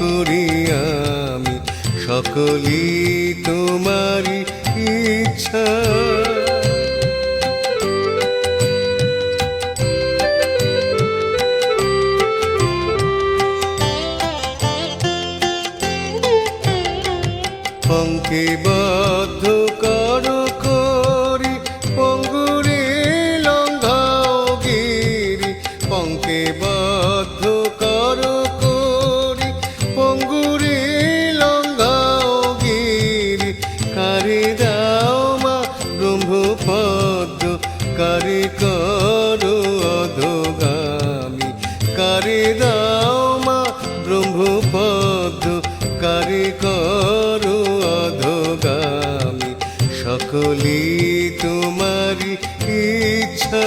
করি আমি সকলি তোমারি ইচ্ছা। অঙ্কে বদ্ধ কারে অধগামী। কারে দাও মা ব্রহ্মপদ কারে করো অধগামী। সকলি তোমারি ইচ্ছা।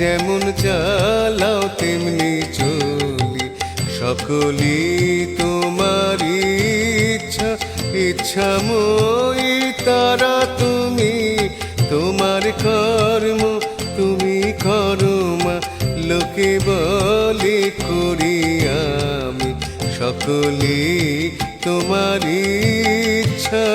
যেমন চালাও তেমনি চলি। সকলি তোমার ইচ্ছা, ইচ্ছাময়ী তারা তুমি। তোমার কর্ম, তুমি করো মা লোকে বলে করি আমি। সকলই তোমার ইচ্ছা।